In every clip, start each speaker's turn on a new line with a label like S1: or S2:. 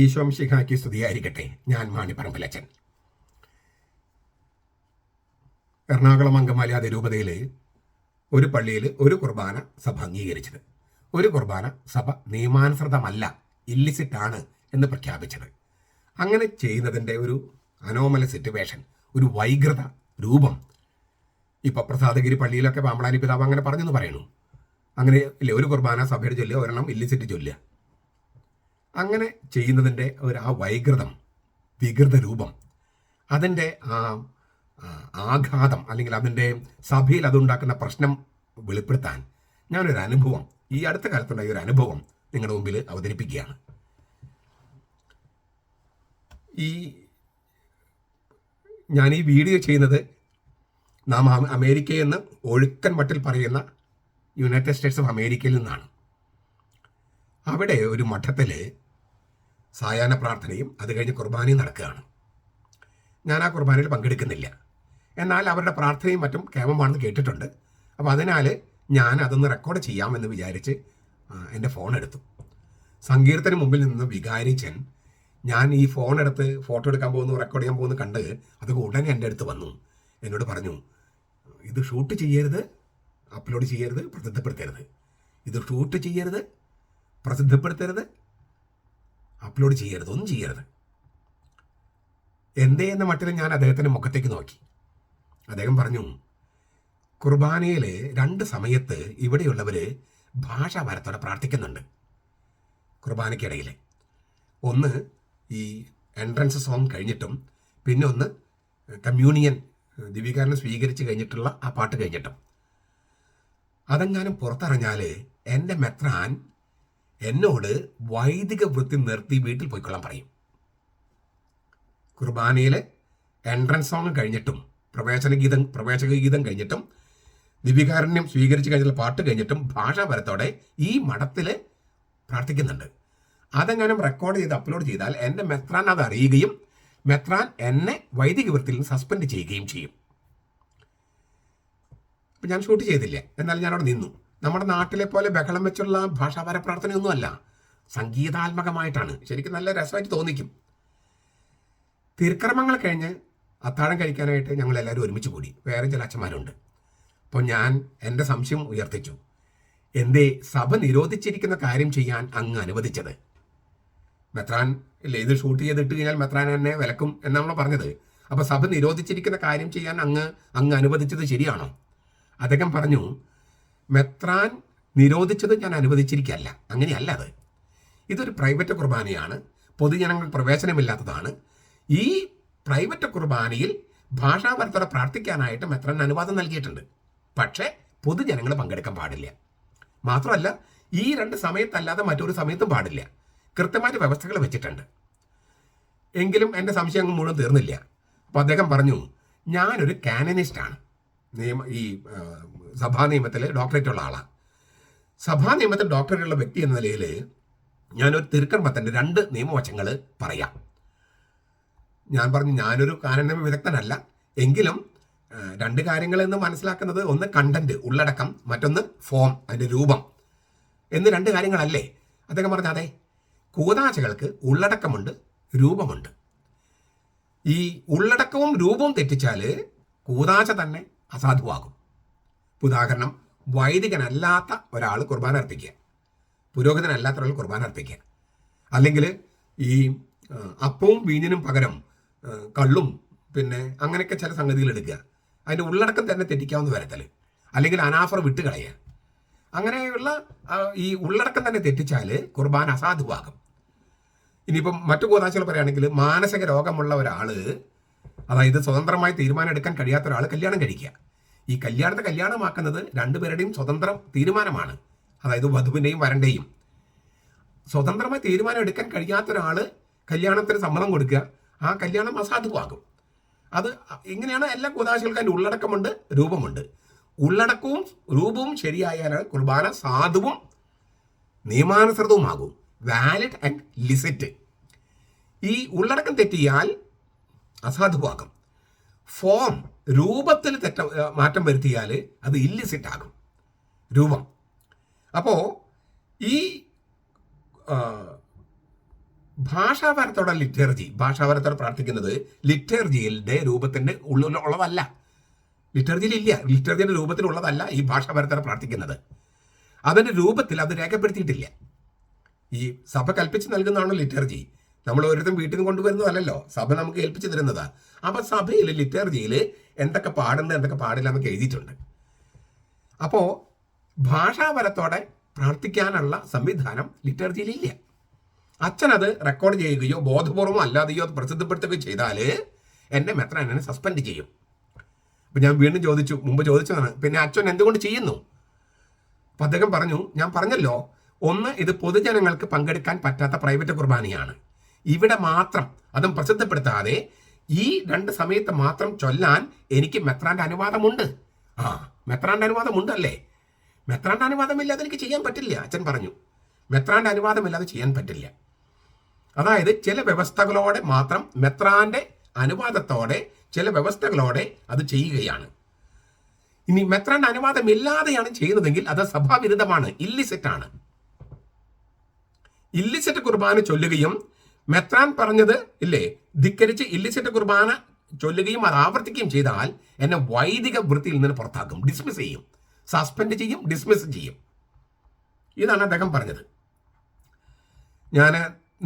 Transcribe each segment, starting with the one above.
S1: ഈശോം ശിഖാക്കി സ്തുതിയായിരിക്കട്ടെ ഞാൻ മാണി പറമ്പലച്ചൻ എറണാകുളം അങ്കമാലി അതിരൂപതയിൽ ഒരു പള്ളിയിൽ ഒരു കുർബാന സഭ അംഗീകരിച്ചത് ഒരു കുർബാന സഭ നിയമാനുസൃതമല്ല ഇല്ലിസിറ്റാണ് എന്ന് പ്രഖ്യാപിച്ചത് അങ്ങനെ ചെയ്യുന്നതിൻ്റെ ഒരു അനോമല സിറ്റുവേഷൻ ഒരു വൈകൃത രൂപം ഇപ്പം പ്രസാദഗിരി പള്ളിയിലൊക്കെ പാമ്പളാനി പിതാവ് അങ്ങനെ പറഞ്ഞെന്ന് പറയുന്നു അങ്ങനെ ഇല്ല ഒരു കുർബാന സഭയുടെ ചൊല്ലുക ഒരെണ്ണം ഇല്ലിസിറ്റ് ചൊല്ലുക അങ്ങനെ ചെയ്യുന്നതിൻ്റെ ഒരു ആ വൈകൃതം വികൃത രൂപം അതിൻ്റെ ആ ആഘാതം അല്ലെങ്കിൽ അതിൻ്റെ സഭയിൽ അതുണ്ടാക്കുന്ന പ്രശ്നം വെളിപ്പെടുത്താൻ ഞാനൊരു അനുഭവം ഈ അടുത്ത കാലത്തുണ്ടായ ഒരു അനുഭവം നിങ്ങളുടെ മുമ്പിൽ അവതരിപ്പിക്കുകയാണ് ഈ ഞാൻ ഈ വീഡിയോ ചെയ്യുന്നത് നാം അമേരിക്കയെന്ന് ഒഴുക്കൻ മട്ടിൽ പറയുന്ന യുണൈറ്റഡ് സ്റ്റേറ്റ്സ് ഓഫ് അമേരിക്കയിൽ നിന്നാണ് അവിടെ ഒരു മഠത്തിൽ സായാഹ്ന പ്രാർത്ഥനയും അത് കഴിഞ്ഞ് കുർബാനയും നടക്കുകയാണ് ഞാൻ ആ കുർബാനയിൽ പങ്കെടുക്കുന്നില്ല എന്നാൽ അവരുടെ പ്രാർത്ഥനയും മറ്റും കേമമാണെന്ന് കേട്ടിട്ടുണ്ട് അപ്പോൾ അതിനാൽ ഞാൻ അതൊന്ന് റെക്കോർഡ് ചെയ്യാമെന്ന് വിചാരിച്ച് എൻ്റെ ഫോൺ എടുത്തു സങ്കീർത്തന് മുമ്പിൽ നിന്ന് വികാരിച്ചൻ ഞാൻ ഈ ഫോൺ എടുത്ത് ഫോട്ടോ എടുക്കാൻ പോകുന്നു റെക്കോർഡ് ചെയ്യാൻ പോകുന്നു കണ്ട് അത് ഉടനെ എൻ്റെ അടുത്ത് വന്നു എന്നോട് പറഞ്ഞു ഇത് ഷൂട്ട് ചെയ്യരുത് അപ്ലോഡ് ചെയ്യരുത് പ്രസിദ്ധപ്പെടുത്തരുത് ഇത് ഷൂട്ട് ചെയ്യരുത് പ്രസിദ്ധപ്പെടുത്തരുത് അപ്ലോഡ് ചെയ്യരുത് ഒന്നും ചെയ്യരുത് എന്തേ എന്ന മട്ടിൽ ഞാൻ അദ്ദേഹത്തിൻ്റെ മുഖത്തേക്ക് നോക്കി അദ്ദേഹം പറഞ്ഞു കുർബാനയിലെ രണ്ട് സമയത്ത് ഇവിടെയുള്ളവർ ഭാഷാഭാരത്തോടെ പ്രാർത്ഥിക്കുന്നുണ്ട് കുർബാനയ്ക്കിടയിൽ ഒന്ന് ഈ എൻട്രൻസ് സോങ് കഴിഞ്ഞിട്ടും പിന്നെ ഒന്ന് കമ്മ്യൂണിയൻ ദിവ്യകാരനെ സ്വീകരിച്ച് കഴിഞ്ഞിട്ടുള്ള ആ പാട്ട് കഴിഞ്ഞിട്ടും അതെങ്ങാനും പുറത്തിറങ്ങിയാൽ എൻ്റെ മെത്രാൻ എന്നോട് വൈദിക വൃത്തി നിർത്തി വീട്ടിൽ പോയിക്കൊള്ളാൻ പറയും കുർബാനയിലെ എൻട്രൻസ് സോങ് കഴിഞ്ഞിട്ടും പ്രവേശന ഗീതം പ്രവേശക ഗീതം കഴിഞ്ഞിട്ടും ദിവ്യകാരുണ്യം സ്വീകരിച്ച് കഴിഞ്ഞുള്ള പാട്ട് കഴിഞ്ഞിട്ടും ഭാഷാപരത്തോടെ ഈ മഠത്തിൽ പ്രാർത്ഥിക്കുന്നുണ്ട് അതെങ്ങാനും റെക്കോർഡ് ചെയ്ത് അപ്ലോഡ് ചെയ്താൽ എൻ്റെ മെത്രാൻ അത് അറിയുകയും മെത്രാൻ എന്നെ വൈദിക വൃത്തിയിൽ നിന്ന് സസ്പെൻഡ് ചെയ്യുകയും ചെയ്യും അപ്പം ഞാൻ ഷൂട്ട് ചെയ്തില്ല എന്നാലും ഞാനവിടെ നിന്നു നമ്മുടെ നാട്ടിലെ പോലെ ബഹളം വെച്ചുള്ള ഭാഷാപര പ്രാർത്ഥനയൊന്നുമല്ല സംഗീതാത്മകമായിട്ടാണ് ശരിക്കും നല്ല രസമായിട്ട് തോന്നിക്കും തിരുക്രമങ്ങൾ കഴിഞ്ഞ് അത്താഴം കഴിക്കാനായിട്ട് ഞങ്ങൾ എല്ലാവരും ഒരുമിച്ച് കൂടി വേറെ ചില അച്ഛന്മാരുണ്ട് അപ്പോൾ ഞാൻ എൻ്റെ സംശയം ഉയർത്തിച്ചു എന്തേ സഭ നിരോധിച്ചിരിക്കുന്ന കാര്യം ചെയ്യാൻ അങ്ങ് അനുവദിച്ചത് മെത്രാൻ ഇല്ല ഇത് ഷൂട്ട് ചെയ്തിട്ട് കഴിഞ്ഞാൽ മെത്രാൻ എന്നെ വിലക്കും എന്നാണോ പറഞ്ഞത് അപ്പോൾ സഭ നിരോധിച്ചിരിക്കുന്ന കാര്യം ചെയ്യാൻ അങ്ങ് അങ്ങ് അനുവദിച്ചത് ശരിയാണോ അദ്ദേഹം പറഞ്ഞു മെത്രാൻ നിരോധിച്ചത് ഞാൻ അനുവദിച്ചിരിക്കല്ല അങ്ങനെയല്ല അത് ഇതൊരു പ്രൈവറ്റ് കുർബാനയാണ് പൊതുജനങ്ങൾ പ്രവേശനമില്ലാത്തതാണ് ഈ പ്രൈവറ്റ് കുർബാനയിൽ ഭാഷാപരത്തോടെ പ്രാർത്ഥിക്കാനായിട്ട് മെത്രാൻ അനുവാദം നൽകിയിട്ടുണ്ട് പക്ഷേ പൊതുജനങ്ങൾ പങ്കെടുക്കാൻ പാടില്ല മാത്രമല്ല ഈ രണ്ട് സമയത്തല്ലാതെ മറ്റൊരു സമയത്തും പാടില്ല കൃത്യമായിട്ട് വ്യവസ്ഥകൾ വെച്ചിട്ടുണ്ട് എങ്കിലും എൻ്റെ സംശയം അങ്ങ് മുഴുവൻ തീർന്നില്ല അപ്പോൾ അദ്ദേഹം പറഞ്ഞു ഞാനൊരു കാനനിസ്റ്റാണ് നിയമ ഈ സഭാ നിയമത്തിലെ ഡോക്ടറേറ്റ് ഉള്ള ആളാണ് സഭാ നിയമത്തിൽ ഡോക്ടറേറ്റ് ഉള്ള വ്യക്തി എന്ന നിലയിൽ ഞാനൊരു തിരുക്കർമ്മത്തിൻ്റെ രണ്ട് നിയമവശങ്ങൾ പറയാം ഞാൻ പറഞ്ഞു ഞാനൊരു കാനന വിദഗ്ധനല്ല എങ്കിലും രണ്ട് കാര്യങ്ങളെന്ന് മനസ്സിലാക്കുന്നത് ഒന്ന് കണ്ടന്റ് ഉള്ളടക്കം മറ്റൊന്ന് ഫോം അതിൻ്റെ രൂപം എന്ന് രണ്ട് കാര്യങ്ങളല്ലേ അദ്ദേഹം പറഞ്ഞാൽ അതെ കൂതാശകൾക്ക് ഉള്ളടക്കമുണ്ട് രൂപമുണ്ട് ഈ ഉള്ളടക്കവും രൂപവും തെറ്റിച്ചാൽ കൂതാശ തന്നെ അസാധുവാകും ഉദാഹരണം വൈദികനല്ലാത്ത ഒരാൾ കുർബാന അർപ്പിക്കുക പുരോഹിതനല്ലാത്ത ഒരാൾ കുർബാന അർപ്പിക്കുക അല്ലെങ്കിൽ ഈ അപ്പവും വീഞ്ഞിനും പകരം കള്ളും പിന്നെ അങ്ങനെയൊക്കെ ചില സംഗതികൾ എടുക്കുക അതിൻ്റെ ഉള്ളടക്കം തന്നെ തെറ്റിക്കാവുന്ന വരത്തൽ അല്ലെങ്കിൽ അനാഫർ വിട്ട് കളയുക അങ്ങനെയുള്ള ഈ ഉള്ളടക്കം തന്നെ തെറ്റിച്ചാൽ കുർബാന അസാധുവാകും ഇനിയിപ്പം മറ്റു ഗോതാശകൾ പറയുകയാണെങ്കിൽ മാനസിക രോഗമുള്ള ഒരാൾ അതായത് സ്വതന്ത്രമായി തീരുമാനം എടുക്കാൻ കഴിയാത്ത ഒരാൾ കല്യാണം കഴിക്കുക ഈ കല്യാണത്തെ കല്യാണമാക്കുന്നത് രണ്ടുപേരുടെയും സ്വതന്ത്രം തീരുമാനമാണ് അതായത് വധുവിൻ്റെയും വരൻ്റെയും സ്വതന്ത്രമായി തീരുമാനം എടുക്കാൻ കഴിയാത്ത ഒരാൾ കല്യാണത്തിന് സമ്മതം കൊടുക്കുക ആ കല്യാണം അസാധുവാകും അത് ഇങ്ങനെയാണ് എല്ലാ കുതാശകൾക്ക് അതിൻ്റെ ഉള്ളടക്കമുണ്ട് രൂപമുണ്ട് ഉള്ളടക്കവും രൂപവും ശരിയായാലാണ് കുർബാന സാധുവും നിയമാനുസൃതവുമാകും വാലിഡ് ആൻഡ് ലിസിറ്റ് ഈ ഉള്ളടക്കം തെറ്റിയാൽ അസാധുവാകും ഫോം രൂപത്തിൽ തെറ്റ മാറ്റം വരുത്തിയാൽ അത് ഇല്ലിസിറ്റ് ആകും രൂപം അപ്പോൾ ഈ ഭാഷാപരത്തോടെ ലിറ്റേർജി ഭാഷാപരത്തോടെ പ്രാർത്ഥിക്കുന്നത് ലിറ്റേർജിയുടെ രൂപത്തിൻ്റെ ഉള്ളിൽ ഉള്ളതല്ല ലിറ്റർജിയിലില്ല ലിറ്റർജിയുടെ രൂപത്തിലുള്ളതല്ല ഈ ഭാഷാപരത്തോടെ പ്രാർത്ഥിക്കുന്നത് അതിൻ്റെ രൂപത്തിൽ അത് രേഖപ്പെടുത്തിയിട്ടില്ല ഈ സഭ കൽപ്പിച്ച് നൽകുന്നതാണ് ലിറ്റർജി നമ്മൾ ഓരോരുത്തരും വീട്ടിൽ നിന്ന് കൊണ്ടുവരുന്നതല്ലോ സഭ നമുക്ക് ഏൽപ്പിച്ചു തരുന്നതാ അപ്പൊ സഭയിൽ ലിറ്റർജിയിൽ എന്തൊക്കെ പാടുണ്ട് എന്തൊക്കെ പാടില്ല എന്നൊക്കെ എഴുതിയിട്ടുണ്ട് അപ്പോൾ ഭാഷാപരത്തോടെ പ്രാർത്ഥിക്കാനുള്ള സംവിധാനം ലിറ്റർജിയിൽ ഇല്ല അച്ഛനത് റെക്കോർഡ് ചെയ്യുകയോ ബോധപൂർവമോ അല്ലാതെയോ അത് പ്രസിദ്ധപ്പെടുത്തുകയോ ചെയ്താൽ എൻ്റെ മെത്രൻ എന്നെ സസ്പെൻഡ് ചെയ്യും അപ്പം ഞാൻ വീണ്ടും ചോദിച്ചു മുമ്പ് ചോദിച്ചതാണ് പിന്നെ അച്ഛൻ എന്തുകൊണ്ട് ചെയ്യുന്നു അപ്പം അദ്ദേഹം പറഞ്ഞു ഞാൻ പറഞ്ഞല്ലോ ഒന്ന് ഇത് പൊതുജനങ്ങൾക്ക് പങ്കെടുക്കാൻ പറ്റാത്ത പ്രൈവറ്റ് കുർബാനയാണ് ഇവിടെ മാത്രം അതും പ്രസിദ്ധപ്പെടുത്താതെ ഈ രണ്ട് സമയത്ത് മാത്രം ചൊല്ലാൻ എനിക്ക് മെത്രാൻ്റെ അനുവാദമുണ്ട് ആ മെത്രാൻ്റെ അനുവാദമുണ്ടല്ലേ മെത്രാൻ്റെ അനുവാദമില്ലാതെ എനിക്ക് ചെയ്യാൻ പറ്റില്ല അച്ഛൻ പറഞ്ഞു മെത്രാൻ്റെ അനുവാദമില്ലാതെ ചെയ്യാൻ പറ്റില്ല അതായത് ചില വ്യവസ്ഥകളോടെ മാത്രം മെത്രാൻ്റെ അനുവാദത്തോടെ ചില വ്യവസ്ഥകളോടെ അത് ചെയ്യുകയാണ് ഇനി മെത്രാൻ്റെ അനുവാദമില്ലാതെയാണ് ചെയ്യുന്നതെങ്കിൽ അത് സഭാവിരുദ്ധമാണ് ഇല്ലിസെറ്റാണ് ഇല്ലിസെറ്റ് കുർബാന ചൊല്ലുകയും മെത്രാൻ പറഞ്ഞത് ഇല്ലേ ധിക്കരിച്ച് ഇല്ലിസിറ്റ് കുർബാന ചൊല്ലുകയും അത് ആവർത്തിക്കുകയും ചെയ്താൽ എന്നെ വൈദിക വൃത്തിയിൽ നിന്ന് പുറത്താക്കും ഡിസ്മിസ് ചെയ്യും സസ്പെൻഡ് ചെയ്യും ഡിസ്മിസ് ചെയ്യും ഇതാണ് അദ്ദേഹം പറഞ്ഞത് ഞാൻ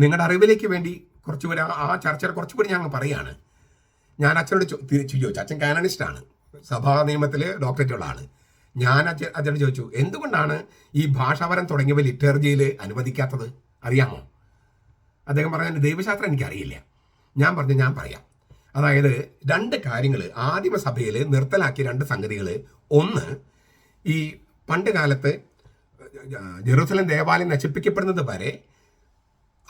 S1: നിങ്ങളുടെ അറിവിലേക്ക് വേണ്ടി കുറച്ചുകൂടി ആ ചർച്ചയുടെ കുറച്ചുകൂടി ഞാൻ പറയുകയാണ് ഞാൻ അച്ഛനോട് തിരിച്ചു ചോദിച്ചു അച്ഛൻ കാനണിസ്റ്റാണ് സഭാ നിയമത്തിലെ ഡോക്ടറേറ്റ് ഉള്ള ആള് ഞാൻ അച്ഛൻ അച്ഛനോട് ചോദിച്ചു എന്തുകൊണ്ടാണ് ഈ ഭാഷാപരം തുടങ്ങിയവ ലിറ്റർജിയിൽ അനുവദിക്കാത്തത് അറിയാമോ അദ്ദേഹം പറഞ്ഞ ദൈവശാസ്ത്രം എനിക്കറിയില്ല ഞാൻ പറഞ്ഞു ഞാൻ പറയാം അതായത് രണ്ട് കാര്യങ്ങൾ ആദിമസഭയിൽ നിർത്തലാക്കിയ രണ്ട് സംഗതികൾ ഒന്ന് ഈ പണ്ട് കാലത്ത് ജെറുസലം ദേവാലയം നശിപ്പിക്കപ്പെടുന്നത് വരെ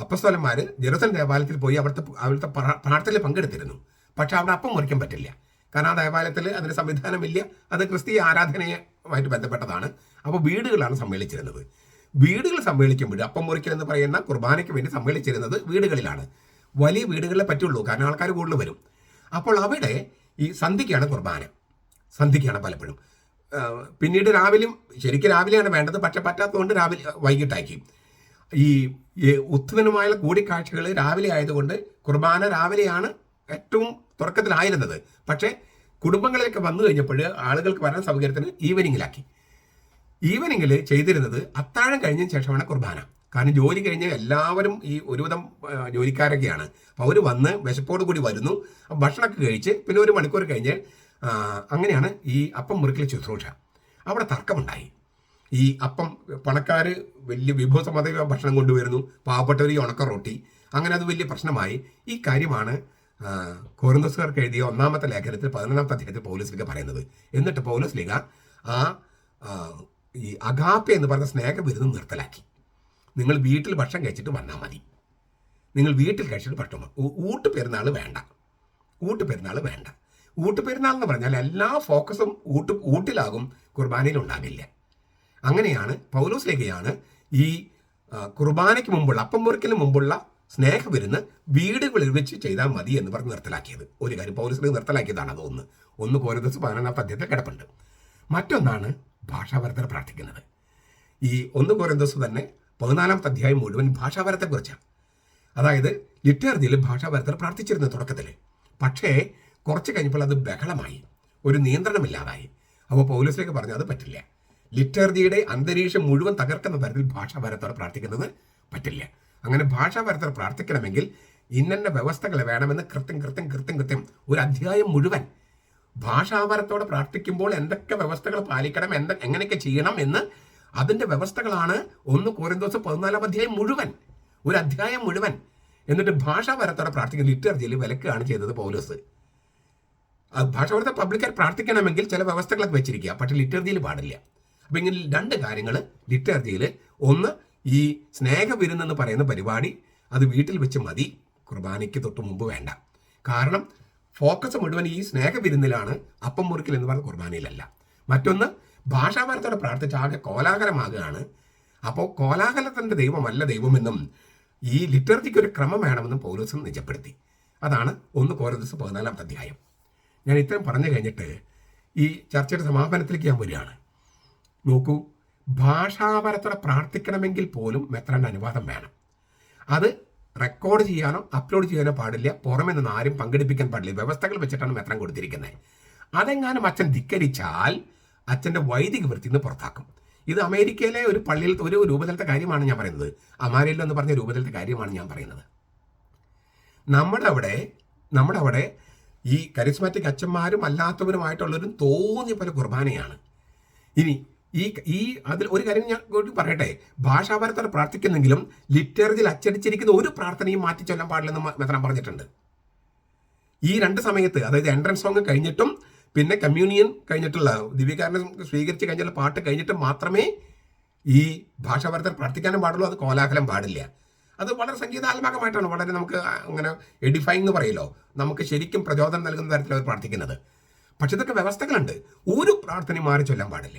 S1: അപ്പസ്തോലന്മാർ ജെറുസലം ദേവാലയത്തിൽ പോയി അവിടുത്തെ അവിടുത്തെ പ്രാർത്ഥനയിൽ പങ്കെടുത്തിരുന്നു പക്ഷെ അവിടെ അപ്പം മുറിക്കാൻ പറ്റില്ല കാരണം ആ ദേവാലയത്തിൽ അതിന് സംവിധാനമില്ല അത് ക്രിസ്തീയ ആരാധനയുമായിട്ട് ബന്ധപ്പെട്ടതാണ് അപ്പോൾ വീടുകളാണ് സമ്മേളിച്ചിരുന്നത് വീടുകൾ സമ്മേളിക്കുമ്പോൾ അപ്പം മുറിക്കൽ എന്ന് പറയുന്ന കുർബാനയ്ക്ക് വേണ്ടി സമ്മേളിച്ചിരുന്നത് വീടുകളിലാണ് വലിയ വീടുകളിലെ പറ്റുള്ളൂ കാരണം ആൾക്കാർ കൂടുതൽ വരും അപ്പോൾ അവിടെ ഈ സന്ധിക്കാണ് കുർബാന സന്ധിക്കാണ് പലപ്പോഴും പിന്നീട് രാവിലെയും ശരിക്കും രാവിലെയാണ് വേണ്ടത് പക്ഷെ പറ്റാത്തതുകൊണ്ട് രാവിലെ വൈകിട്ടാക്കി ഈ ഉത്വനുമായ കൂടിക്കാഴ്ചകൾ രാവിലെ ആയതുകൊണ്ട് കുർബാന രാവിലെയാണ് ഏറ്റവും തുടക്കത്തിലായിരുന്നത് പക്ഷേ കുടുംബങ്ങളിലൊക്കെ വന്നു കഴിഞ്ഞപ്പോൾ ആളുകൾക്ക് വരാൻ സൗകര്യത്തിന് ഈവനിങ്ങിലാക്കി ഈവനിങ്ങിൽ ചെയ്തിരുന്നത് അത്താഴം കഴിഞ്ഞ ശേഷമാണ് കുർബാന കാരണം ജോലി കഴിഞ്ഞ് എല്ലാവരും ഈ ഒരുവിധം ജോലിക്കാരൊക്കെയാണ് അപ്പോൾ അവർ വന്ന് വിശപ്പോട് കൂടി വരുന്നു ഭക്ഷണമൊക്കെ കഴിച്ച് പിന്നെ ഒരു മണിക്കൂർ കഴിഞ്ഞ് അങ്ങനെയാണ് ഈ അപ്പം മുറുക്കിലെ ശുശ്രൂഷ അവിടെ തർക്കമുണ്ടായി ഈ അപ്പം പണക്കാർ വലിയ വിഭവസമ്മത ഭക്ഷണം കൊണ്ടുവരുന്നു പാവപ്പെട്ടവർ ഈ ഉണക്ക റൊട്ടി അങ്ങനെ അത് വലിയ പ്രശ്നമായി ഈ കാര്യമാണ് കോറിന്തോസുകാർക്ക് എഴുതിയ ഒന്നാമത്തെ ലേഖനത്തിൽ പതിനൊന്നാമത്തെ അധ്യായത്തിൽ പോലീസ് ലീഗ പറയുന്നത് എന്നിട്ട് പോലീസ് ലീഗ ആ ഈ അഗാപ്പ എന്ന് പറഞ്ഞ സ്നേഹവിരുന്ന് നിർത്തലാക്കി നിങ്ങൾ വീട്ടിൽ ഭക്ഷണം കഴിച്ചിട്ട് വന്നാൽ മതി നിങ്ങൾ വീട്ടിൽ കഴിച്ചിട്ട് ഭക്ഷണം ഊട്ട് പെരുന്നാൾ വേണ്ട ഊട്ട് പെരുന്നാൾ വേണ്ട ഊട്ട് പെരുന്നാൾ എന്ന് പറഞ്ഞാൽ എല്ലാ ഫോക്കസും ഊട്ട് ഊട്ടിലാകും കുർബാനയിൽ ഉണ്ടാകില്ല അങ്ങനെയാണ് ലേഖയാണ് ഈ കുർബാനയ്ക്ക് മുമ്പുള്ള അപ്പം മുറിക്കലിന് മുമ്പുള്ള സ്നേഹവിരുന്ന് വീടുകളിൽ വെച്ച് ചെയ്താൽ മതി എന്ന് പറഞ്ഞ് നിർത്തലാക്കിയത് ഒരു കാര്യം ലേഖ നിർത്തലാക്കിയതാണ് അതൊന്ന് ഒന്ന് കോരദസ് പതിനെണ്ണാം പദ്യത്തിൽ കിടപ്പുണ്ട് മറ്റൊന്നാണ് ഭാഷാപരത്തിൽ പ്രാർത്ഥിക്കുന്നത് ഈ ഒന്ന് കോരന്തസ് തന്നെ പതിനാലാമത്തെ അധ്യായം മുഴുവൻ ഭാഷാപരത്തെക്കുറിച്ചാണ് അതായത് ലിറ്റേർജിയിൽ ഭാഷാപരത്തിൽ പ്രാർത്ഥിച്ചിരുന്നു തുടക്കത്തിൽ പക്ഷേ കുറച്ച് കഴിഞ്ഞപ്പോൾ അത് ബഹളമായി ഒരു നിയന്ത്രണമില്ലാതായി അപ്പോൾ പൗലസിലേക്ക് പറഞ്ഞു അത് പറ്റില്ല ലിറ്റർജിയുടെ അന്തരീക്ഷം മുഴുവൻ തകർക്കുന്ന തരത്തിൽ ഭാഷാപരത്തോടെ പ്രാർത്ഥിക്കുന്നത് പറ്റില്ല അങ്ങനെ ഭാഷാപരത്തോടെ പ്രാർത്ഥിക്കണമെങ്കിൽ ഇന്നന്ന വ്യവസ്ഥകൾ വേണമെന്ന് കൃത്യം കൃത്യം കൃത്യം കൃത്യം ഒരു അധ്യായം മുഴുവൻ ഭാഷാപരത്തോടെ പ്രാർത്ഥിക്കുമ്പോൾ എന്തൊക്കെ വ്യവസ്ഥകൾ പാലിക്കണം എന്ത എങ്ങനെയൊക്കെ ചെയ്യണം എന്ന് അതിൻ്റെ വ്യവസ്ഥകളാണ് ഒന്ന് കോരന്തോസ് പതിനാലാം അധ്യായം മുഴുവൻ ഒരു അധ്യായം മുഴുവൻ എന്നിട്ട് ഭാഷാപരത്തോടെ പ്രാർത്ഥിക്കുന്ന ലിറ്റർജിയിൽ വിലക്കുകയാണ് ചെയ്തത് പൗലോസ് ഭാഷാപരത്തെ പബ്ലിക്കർ പ്രാർത്ഥിക്കണമെങ്കിൽ ചില വ്യവസ്ഥകളൊക്കെ വെച്ചിരിക്കുക പക്ഷേ ലിറ്റർജിയിൽ പാടില്ല അപ്പം ഇങ്ങനെ രണ്ട് കാര്യങ്ങൾ ലിറ്റർജിയിൽ ഒന്ന് ഈ സ്നേഹവിരുന്നെന്ന് പറയുന്ന പരിപാടി അത് വീട്ടിൽ വെച്ച് മതി കുർബാനയ്ക്ക് തൊട്ട് മുമ്പ് വേണ്ട കാരണം ഫോക്കസ് മുഴുവൻ ഈ സ്നേഹവിരുന്നിലാണ് അപ്പം മുറിക്കൽ എന്ന് പറഞ്ഞ കുർബാനയിലല്ല മറ്റൊന്ന് ഭാഷാപരത്തോടെ പ്രാർത്ഥിച്ച ആകെ കോലാഹലമാകുകയാണ് അപ്പോൾ കോലാഹലത്തിൻ്റെ ദൈവമല്ല ദൈവമെന്നും ഈ ലിറ്റർജിക്ക് ഒരു ക്രമം വേണമെന്നും പൗലോസും നിജപ്പെടുത്തി അതാണ് ഒന്ന് പൗരദിവസം പതിനാലാമത്തെ അധ്യായം ഞാൻ ഇത്രയും പറഞ്ഞു കഴിഞ്ഞിട്ട് ഈ ചർച്ചയുടെ സമാപനത്തിലേക്ക് ഞാൻ വരികയാണ് നോക്കൂ ഭാഷാപരത്തോടെ പ്രാർത്ഥിക്കണമെങ്കിൽ പോലും മെത്രാൻ്റെ അനുവാദം വേണം അത് റെക്കോർഡ് ചെയ്യാനോ അപ്ലോഡ് ചെയ്യാനോ പാടില്ല പുറമെ നിന്ന് ആരും പങ്കെടുപ്പിക്കാൻ പാടില്ല വ്യവസ്ഥകൾ വെച്ചിട്ടാണ് മെത്രം കൊടുത്തിരിക്കുന്നത് അതെങ്ങാനും അച്ഛൻ ധിക്കരിച്ചാൽ അച്ഛൻ്റെ വൈദിക വൃത്തി നിന്ന് പുറത്താക്കും ഇത് അമേരിക്കയിലെ ഒരു പള്ളിയിൽ ഒരു രൂപതലത്തെ കാര്യമാണ് ഞാൻ പറയുന്നത് അമാരയിലോ എന്ന് പറഞ്ഞ രൂപതലത്തെ കാര്യമാണ് ഞാൻ പറയുന്നത് നമ്മുടെ അവിടെ നമ്മുടെ അവിടെ ഈ കരിസ്മാറ്റിക് അച്ഛന്മാരും അല്ലാത്തവരുമായിട്ടുള്ളവരും തോന്നിയ പോലെ കുർബാനയാണ് ഇനി ഈ ഈ അതിൽ ഒരു കാര്യം ഞാൻ കൂടി പറയട്ടെ ഭാഷാപരത്തോടെ പ്രാർത്ഥിക്കുന്നെങ്കിലും ലിറ്റേറിയിൽ അച്ചടിച്ചിരിക്കുന്ന ഒരു പ്രാർത്ഥനയും മാറ്റി ചൊല്ലാൻ പാടില്ലെന്ന് മെത്രാൻ പറഞ്ഞിട്ടുണ്ട് ഈ രണ്ട് സമയത്ത് അതായത് എൻട്രൻസ് സോങ് കഴിഞ്ഞിട്ടും പിന്നെ കമ്മ്യൂണിയൻ കഴിഞ്ഞിട്ടുള്ള ദിവ്യകാരനെ സ്വീകരിച്ച് കഴിഞ്ഞിട്ടുള്ള പാട്ട് കഴിഞ്ഞിട്ട് മാത്രമേ ഈ ഭാഷാപരത്തിൽ പ്രാർത്ഥിക്കാനും പാടുള്ളൂ അത് കോലാഹലം പാടില്ല അത് വളരെ സംഗീതാത്മകമായിട്ടാണ് വളരെ നമുക്ക് അങ്ങനെ എഡിഫൈ എന്ന് പറയല്ലോ നമുക്ക് ശരിക്കും പ്രചോദനം നൽകുന്ന തരത്തിൽ അവർ പ്രാർത്ഥിക്കുന്നത് പക്ഷെ ഇതൊക്കെ വ്യവസ്ഥകളുണ്ട് ഒരു പ്രാർത്ഥനയും മാറി ചൊല്ലാൻ പാടില്ല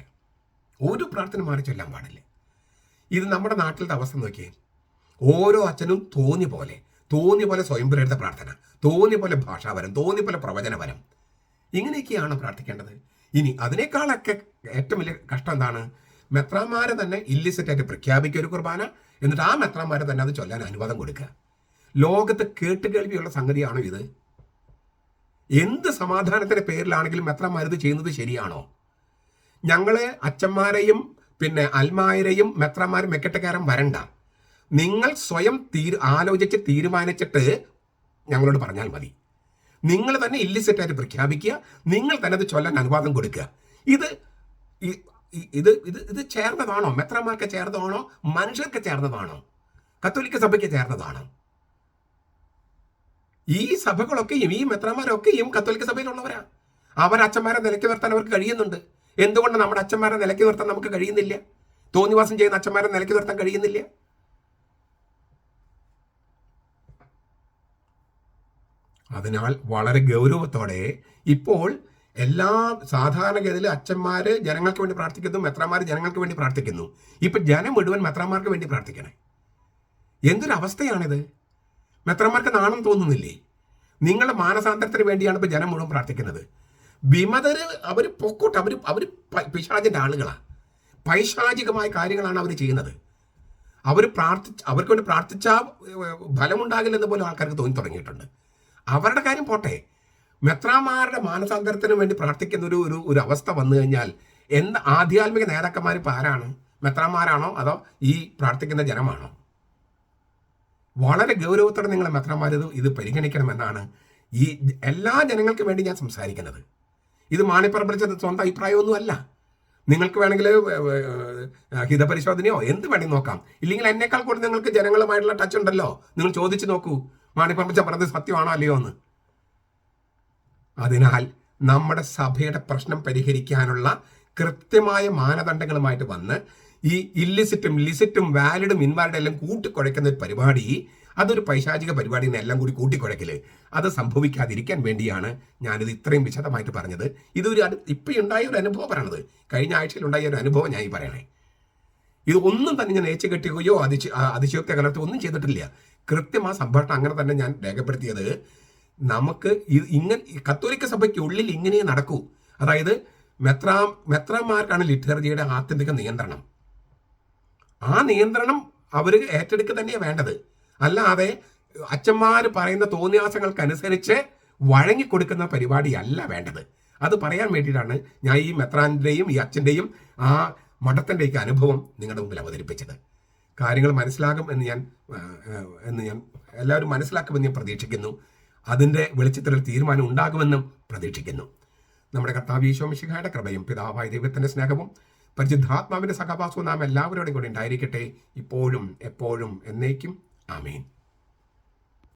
S1: ഒരു പ്രാർത്ഥന മാറി ചൊല്ലാൻ പാടില്ല ഇത് നമ്മുടെ നാട്ടിലത്തെ അവസ്ഥ നോക്കിയേ ഓരോ അച്ഛനും തോന്നി പോലെ തോന്നി പോലെ സ്വയംപ്രേരിത പ്രാർത്ഥന തോന്നി പോലെ ഭാഷാപരം തോന്നി പോലെ പ്രവചനപരം ഇങ്ങനെയൊക്കെയാണ് പ്രാർത്ഥിക്കേണ്ടത് ഇനി അതിനേക്കാളൊക്കെ ഏറ്റവും വലിയ കഷ്ടം എന്താണ് മെത്രാന്മാരെ തന്നെ ഇല്ലിസിറ്റായിട്ട് പ്രഖ്യാപിക്കുക ഒരു കുർബാന എന്നിട്ട് ആ മെത്രാന്മാരെ തന്നെ അത് ചൊല്ലാൻ അനുവാദം കൊടുക്കുക ലോകത്ത് കേട്ടുകേൾവിയുള്ള സംഗതിയാണോ ഇത് എന്ത് സമാധാനത്തിന്റെ പേരിലാണെങ്കിലും ഇത് ചെയ്യുന്നത് ശരിയാണോ ഞങ്ങള് അച്ഛന്മാരെയും പിന്നെ അൽമായരെയും മെത്രമാരും മെക്കറ്റക്കാരും വരണ്ട നിങ്ങൾ സ്വയം തീ ആലോചിച്ച് തീരുമാനിച്ചിട്ട് ഞങ്ങളോട് പറഞ്ഞാൽ മതി നിങ്ങൾ തന്നെ ഇല്ലിസെറ്റായിട്ട് പ്രഖ്യാപിക്കുക നിങ്ങൾ തന്നെ അത് ചൊല്ലാൻ അനുവാദം കൊടുക്കുക ഇത് ഇത് ഇത് ഇത് ചേർന്നതാണോ മെത്രമാർക്ക് ചേർന്നതാണോ മനുഷ്യർക്ക് ചേർന്നതാണോ കത്തോലിക്ക സഭയ്ക്ക് ചേർന്നതാണോ ഈ സഭകളൊക്കെയും ഈ മെത്രമാരൊക്കെയും കത്തോലിക്ക സഭയിലുള്ളവരാ അവർ നിലയ്ക്ക് നിർത്താൻ അവർക്ക് കഴിയുന്നുണ്ട് എന്തുകൊണ്ട് നമ്മുടെ അച്ഛന്മാരെ നിലയ്ക്ക് നിർത്താൻ നമുക്ക് കഴിയുന്നില്ല തോന്നിവാസം ചെയ്യുന്ന അച്ഛന്മാരെ നിലയ്ക്ക് നിർത്താൻ കഴിയുന്നില്ല അതിനാൽ വളരെ ഗൗരവത്തോടെ ഇപ്പോൾ എല്ലാ സാധാരണഗതിയിൽ അച്ഛന്മാർ ജനങ്ങൾക്ക് വേണ്ടി പ്രാർത്ഥിക്കുന്നു മെത്രാമാർ ജനങ്ങൾക്ക് വേണ്ടി പ്രാർത്ഥിക്കുന്നു ഇപ്പം ജനം മുഴുവൻ മെത്രാമാർക്ക് വേണ്ടി പ്രാർത്ഥിക്കണേ എന്തൊരവസ്ഥയാണിത് മെത്രാമാർക്ക് നാണം തോന്നുന്നില്ലേ നിങ്ങളുടെ മാനസാന്തരത്തിന് വേണ്ടിയാണ് ഇപ്പം ജനം മുഴുവൻ പ്രാർത്ഥിക്കുന്നത് വിമതർ അവർ പൊക്കോട്ട് അവർ അവർ പൈശാചിൻ്റെ ആളുകളാണ് പൈശാചികമായ കാര്യങ്ങളാണ് അവർ ചെയ്യുന്നത് അവർ പ്രാർത്ഥി അവർക്ക് വേണ്ടി പ്രാർത്ഥിച്ചാൽ ഫലമുണ്ടാകില്ലെന്ന് പോലും ആൾക്കാർക്ക് തോന്നി തുടങ്ങിയിട്ടുണ്ട് അവരുടെ കാര്യം പോട്ടെ മെത്രാമാരുടെ മാനസാന്തരത്തിന് വേണ്ടി പ്രാർത്ഥിക്കുന്ന ഒരു ഒരു ഒരു അവസ്ഥ വന്നു കഴിഞ്ഞാൽ എന്ത് ആധ്യാത്മിക നേതാക്കന്മാർ ഇപ്പം ആരാണ് മെത്രാമാരാണോ അതോ ഈ പ്രാർത്ഥിക്കുന്ന ജനമാണോ വളരെ ഗൗരവത്തോടെ നിങ്ങൾ മെത്രാമാർ ഇത് ഇത് പരിഗണിക്കണമെന്നാണ് ഈ എല്ലാ ജനങ്ങൾക്കും വേണ്ടി ഞാൻ സംസാരിക്കുന്നത് ഇത് മാണിപ്പറപ്പിളിച്ചത് സ്വന്തം അഭിപ്രായമൊന്നുമല്ല നിങ്ങൾക്ക് വേണമെങ്കിൽ ഹിതപരിശോധനയോ എന്ത് വേണമെങ്കിൽ നോക്കാം ഇല്ലെങ്കിൽ എന്നേക്കാൾ കൂടുതൽ നിങ്ങൾക്ക് ജനങ്ങളുമായിട്ടുള്ള ടച്ച് ഉണ്ടല്ലോ നിങ്ങൾ ചോദിച്ചു നോക്കൂ മാണിപ്പറപ്പിച്ച പറഞ്ഞത് സത്യമാണോ അല്ലയോ എന്ന് അതിനാൽ നമ്മുടെ സഭയുടെ പ്രശ്നം പരിഹരിക്കാനുള്ള കൃത്യമായ മാനദണ്ഡങ്ങളുമായിട്ട് വന്ന് ഈ ഇല്ലിസിറ്റും ലിസിറ്റും വാലിഡും ഇൻവാലിഡും എല്ലാം കൂട്ടിക്കുഴയ്ക്കുന്ന ഒരു പരിപാടി അതൊരു പൈശാചിക പരിപാടിനെ എല്ലാം കൂടി കൂട്ടിക്കുഴക്കില് അത് സംഭവിക്കാതിരിക്കാൻ വേണ്ടിയാണ് ഞാനിത് ഇത്രയും വിശദമായിട്ട് പറഞ്ഞത് ഇതൊരു ഇപ്പം ഉണ്ടായ ഒരു അനുഭവം പറയണത് കഴിഞ്ഞ ആഴ്ചയിൽ ഉണ്ടായ ഒരു അനുഭവം ഞാൻ ഈ പറയണേ ഇത് ഒന്നും തന്നെ ഞാൻ ഏച്ചു കെട്ടുകയോ അതിശ അതിശയോക്തി കലർത്തി ഒന്നും ചെയ്തിട്ടില്ല കൃത്യം ആ സംഭാഷണം അങ്ങനെ തന്നെ ഞാൻ രേഖപ്പെടുത്തിയത് നമുക്ക് ഇത് ഇങ്ങനെ കത്തോലിക്ക സഭയ്ക്കുള്ളിൽ ഇങ്ങനെ നടക്കൂ അതായത് മെത്രാ മെത്രാമാർക്കാണ് ലിറ്റർജിയുടെ ആത്യന്തിക നിയന്ത്രണം ആ നിയന്ത്രണം അവർ ഏറ്റെടുക്കുക തന്നെയാണ് വേണ്ടത് അല്ലാതെ അച്ഛന്മാർ പറയുന്ന തോന്നിയാസങ്ങൾക്കനുസരിച്ച് വഴങ്ങിക്കൊടുക്കുന്ന പരിപാടിയല്ല വേണ്ടത് അത് പറയാൻ വേണ്ടിയിട്ടാണ് ഞാൻ ഈ മെത്രാൻ്റെയും ഈ അച്ഛൻ്റെയും ആ മഠത്തിൻ്റെയൊക്കെ അനുഭവം നിങ്ങളുടെ മുമ്പിൽ അവതരിപ്പിച്ചത് കാര്യങ്ങൾ മനസ്സിലാകും എന്ന് ഞാൻ എന്ന് ഞാൻ എല്ലാവരും മനസ്സിലാക്കുമെന്ന് ഞാൻ പ്രതീക്ഷിക്കുന്നു അതിൻ്റെ വെളിച്ചത്തിൽ തീരുമാനം ഉണ്ടാകുമെന്നും പ്രതീക്ഷിക്കുന്നു നമ്മുടെ കർത്താവ് ഈശോമിശിഖായുടെ കൃപയും പിതാവായ ദൈവത്തിൻ്റെ സ്നേഹവും പരിശുദ്ധാത്മാവിൻ്റെ സഹവാസവും നാം എല്ലാവരോടും കൂടി ഉണ്ടായിരിക്കട്ടെ ഇപ്പോഴും എപ്പോഴും എന്നേക്കും Amen.